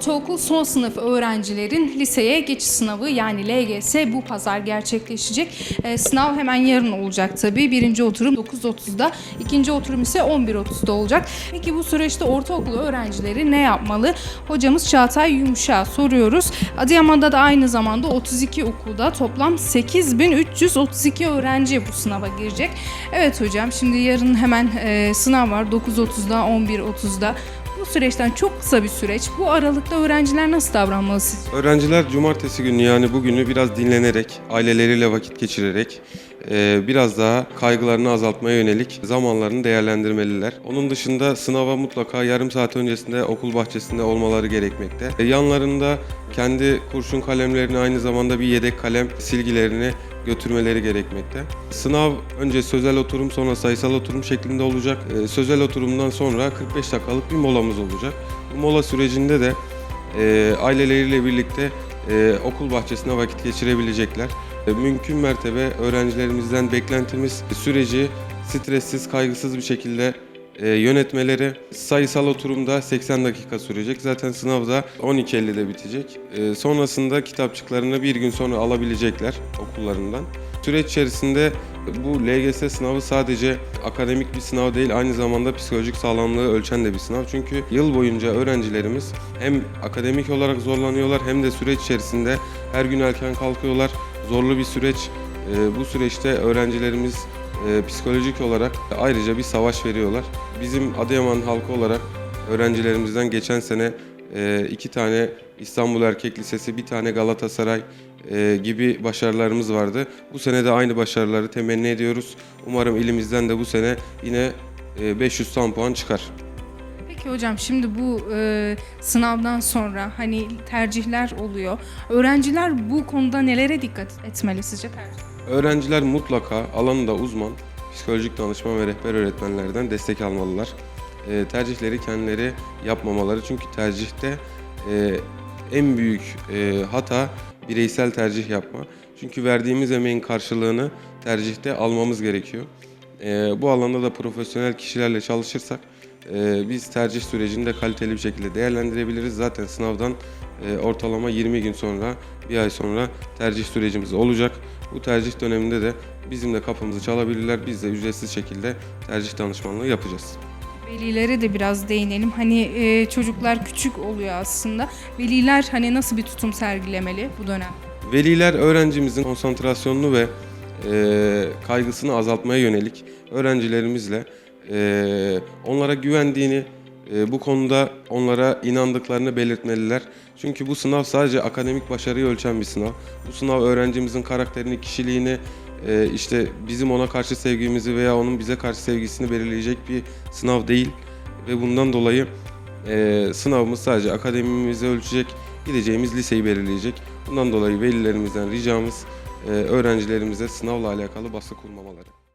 Ortaokul son sınıf öğrencilerin liseye geçiş sınavı yani LGS bu pazar gerçekleşecek. Ee, sınav hemen yarın olacak tabii. Birinci oturum 9.30'da, ikinci oturum ise 11.30'da olacak. Peki bu süreçte ortaokul öğrencileri ne yapmalı? Hocamız Çağatay Yumuşak'a soruyoruz. Adıyaman'da da aynı zamanda 32 okulda toplam 8332 öğrenci bu sınava girecek. Evet hocam şimdi yarın hemen e, sınav var 9.30'da 11.30'da. Bu süreçten çok kısa bir süreç. Bu aralıkta öğrenciler nasıl davranmalı sizce? Öğrenciler cumartesi günü yani bugünü biraz dinlenerek, aileleriyle vakit geçirerek biraz daha kaygılarını azaltmaya yönelik zamanlarını değerlendirmeliler. Onun dışında sınava mutlaka yarım saat öncesinde okul bahçesinde olmaları gerekmekte. E, Yanlarında kendi kurşun kalemlerini aynı zamanda bir yedek kalem silgilerini götürmeleri gerekmekte. Sınav önce sözel oturum sonra sayısal oturum şeklinde olacak. E, Sözel oturumdan sonra 45 dakikalık bir molamız olacak. Bu mola sürecinde de e, aileleriyle birlikte e, okul bahçesinde vakit geçirebilecekler. E, mümkün mertebe öğrencilerimizden beklentimiz süreci stressiz, kaygısız bir şekilde e, yönetmeleri. Sayısal oturumda 80 dakika sürecek. Zaten sınavda 12.50'de bitecek. E, sonrasında kitapçıklarını bir gün sonra alabilecekler okullarından. Süreç içerisinde bu LGS sınavı sadece akademik bir sınav değil, aynı zamanda psikolojik sağlamlığı ölçen de bir sınav. Çünkü yıl boyunca öğrencilerimiz hem akademik olarak zorlanıyorlar hem de süreç içerisinde her gün erken kalkıyorlar. Zorlu bir süreç. Ee, Bu süreçte öğrencilerimiz e, psikolojik olarak ayrıca bir savaş veriyorlar. Bizim Adıyaman halkı olarak öğrencilerimizden geçen sene e, iki tane İstanbul Erkek Lisesi, bir tane Galatasaray e, gibi başarılarımız vardı. Bu sene de aynı başarıları temenni ediyoruz. Umarım ilimizden de bu sene yine e, 500 tam puan çıkar. Peki hocam şimdi bu e, sınavdan sonra hani tercihler oluyor. Öğrenciler bu konuda nelere dikkat etmeli sizce tercih? Öğrenciler mutlaka alanında uzman, psikolojik danışman ve rehber öğretmenlerden destek almalılar. E, tercihleri kendileri yapmamaları çünkü tercihte e, en büyük e, hata bireysel tercih yapma. Çünkü verdiğimiz emeğin karşılığını tercihte almamız gerekiyor. E, bu alanda da profesyonel kişilerle çalışırsak e, biz tercih sürecini de kaliteli bir şekilde değerlendirebiliriz. Zaten sınavdan e, ortalama 20 gün sonra, bir ay sonra tercih sürecimiz olacak. Bu tercih döneminde de bizimle kapımızı çalabilirler. Biz de ücretsiz şekilde tercih danışmanlığı yapacağız. Velilere de biraz değinelim. Hani e, çocuklar küçük oluyor aslında. Veliler hani nasıl bir tutum sergilemeli bu dönem? Veliler öğrencimizin konsantrasyonunu ve e, kaygısını azaltmaya yönelik öğrencilerimizle e, onlara güvendiğini, e, bu konuda onlara inandıklarını belirtmeliler. Çünkü bu sınav sadece akademik başarıyı ölçen bir sınav. Bu sınav öğrencimizin karakterini, kişiliğini, e, işte bizim ona karşı sevgimizi veya onun bize karşı sevgisini belirleyecek bir sınav değil. Ve bundan dolayı e, sınavımız sadece akademimizi ölçecek, gideceğimiz liseyi belirleyecek. Bundan dolayı velilerimizden ricamız e, öğrencilerimize sınavla alakalı baskı kurmamaları.